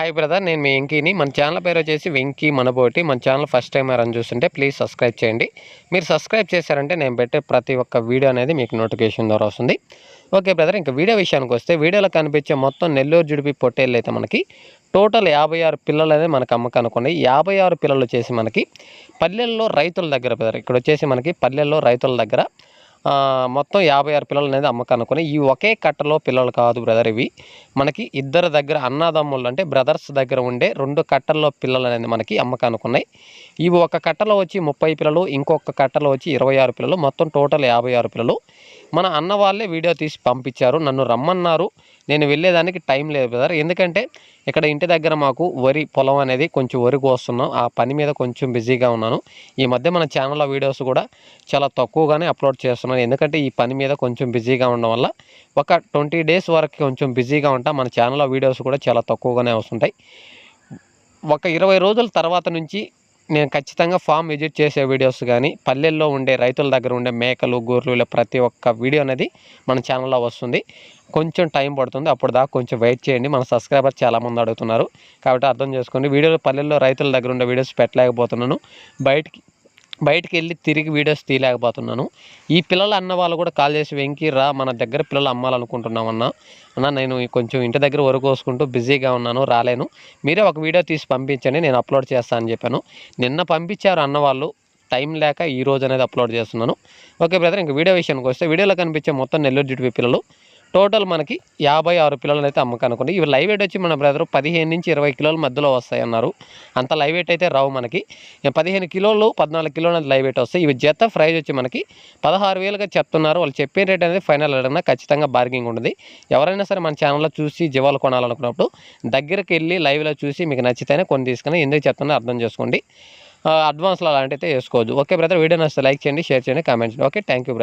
Hi brother నేను మీ వెంకీని. మన channel పేరు వచ్చేసి వెంకీ మనబోటి. మన ఛానల్ ఫస్ట్ టైం ఎవరైనా చూస్తుంటే ప్లీజ్ సబ్స్క్రైబ్ చేయండి. మీరు సబ్స్క్రైబ్ చేశారంటే నేను పెట్టే ప్రతి ఒక్క వీడియో అనేది మీకు నోటిఫికేషన్ ద్వారా వస్తుంది. ఓకే బ్రదర్ ఇంకా వీడియో విషయానికి వస్తే వీడియోలో కనిపించే మొత్తం నెల్లూరు జుడిపి పొట్టేళ్ళు అయితే మనకి టోటల్ యాభై ఆరు పిల్లలు అనేది మనకు అమ్మకానికి ఉన్నాయి యాభై ఆరు పిల్లలు వచ్చేసి మనకి పల్లెల్లో రైతుల దగ్గర బ్రదర్ ఇక్కడ వచ్చేసి మనకి పల్లెల్లో రైతుల దగ్గర మొత్తం యాభై ఆరు పిల్లలు అనేది అమ్మకానుకొని ఈ ఒకే కట్టలో పిల్లలు కాదు బ్రదర్ ఇవి. మనకి ఇద్దరు దగ్గర అన్నదమ్ములు అంటే బ్రదర్స్ దగ్గర ఉండే రెండు కట్టల్లో పిల్లలు అనేది మనకి అమ్మకానుకున్నాయి. ఇవి ఒక కట్టలో వచ్చి ముప్పై పిల్లలు ఇంకొక కట్టలో వచ్చి ఇరవై ఆరు పిల్లలు మొత్తం టోటల్ యాభై ఆరు పిల్లలు. మన అన్న వాళ్ళే వీడియో తీసి పంపించారు నన్ను రమ్మన్నారు. నేను వెళ్ళేదానికి టైం లేదు బ్రదర్. ఎందుకంటే ఇక్కడ ఇంటి దగ్గర మాకు వరి పొలం అనేది కొంచెం వరి కోస్తున్నాం ఆ పని మీద కొంచెం బిజీగా ఉన్నాను. ఈ మధ్య మన ఛానల్లో వీడియోస్ కూడా చాలా తక్కువగానే అప్లోడ్ చేస్తున్నాను ఎందుకంటే ఈ పని మీద కొంచెం బిజీగా ఉండడం వల్ల ఒక ట్వంటీ డేస్ వరకు కొంచెం బిజీగా ఉంటా. మన ఛానల్లో వీడియోస్ కూడా చాలా తక్కువగానే వస్తుంటాయి. ఒక ఇరవై రోజుల తర్వాత నుంచి నేను ఖచ్చితంగా ఫామ్ విజిట్ చేసే వీడియోస్ కానీ పల్లెల్లో ఉండే రైతుల దగ్గర ఉండే మేకలు గొర్రెలు ఇలా ప్రతి ఒక్క వీడియో అనేది మన ఛానల్లో వస్తుంది. కొంచెం టైం పడుతుంది. అప్పుడు దాకా కొంచెం వెయిట్ చేయండి. మన సబ్స్క్రైబర్ చాలామంది అడుగుతున్నారు. కాబట్టి అర్థం చేసుకోండి. వీడియోలు పల్లెల్లో రైతుల దగ్గర ఉండే వీడియోస్ పెట్టలేకపోతున్నాను. బయటికి బయటికి వెళ్ళి తిరిగి వీడియోస్ తీయలేకపోతున్నాను. ఈ పిల్లలు అన్న వాళ్ళు కూడా కాల్ చేసి వెంకి రా మన దగ్గర పిల్లలు అమ్మాలనుకుంటున్నాం అన్న నేను కొంచెం ఇంటి దగ్గర వరకు కోసుకుంటూ బిజీగా ఉన్నాను రాలేను. మీరే ఒక వీడియో తీసి పంపించండి నేను అప్లోడ్ చేస్తాను అని చెప్పాను. నిన్న పంపించారు అన్న వాళ్ళు టైం లేక ఈ రోజు అనేది అప్లోడ్ చేస్తున్నాను. ఓకే బ్రదర్ ఇంక వీడియో విషయానికి వస్తే వీడియోలో కనిపించే మొత్తం నెల్లూరు జుడిపి పిల్లలు టోటల్ మనకి యాభై ఆరు పిల్లలు అయితే అమ్మకనుకోండి ఇవి లైవ్ వెయిట్ వచ్చి మన బ్రదర్ పదిహేను నుంచి ఇరవై కిలోల మధ్యలో వస్తాయి అన్నారు. అంత లైవ్ వెయిట్ అయితే రావు మనకి. పదిహేను కిలోలు పద్నాలుగు కిలోలు లైవ్ వెయిట్ వస్తాయి. ఇవి జత ప్రైజ్ వచ్చి మనకి పదహారు వేలుగా చెప్తున్నారు. వాళ్ళు చెప్పే రేట్ అనేది ఫైనల్ అడిగినా ఖచ్చితంగా బార్గింగ్ ఉంటుంది. ఎవరైనా సరే మన ఛానల్లో చూసి జీవాలు కొనాలనుకున్నప్పుడు దగ్గరికి వెళ్ళి లైవ్లో చూసి మీకు నచ్చితేనే కొన్ని తీసుకుని ఎందుకు చెప్తున్నా అర్థం చేసుకోండి. అడ్వాన్స్లో అలాంటివి అయితే వేసుకోవద్దు. ఓకే బ్రదర్ వీడియో నచ్చితే లైక్ చేయండి షేర్ చేయండి కామెంట్ చేయండి. Okay thank you brother.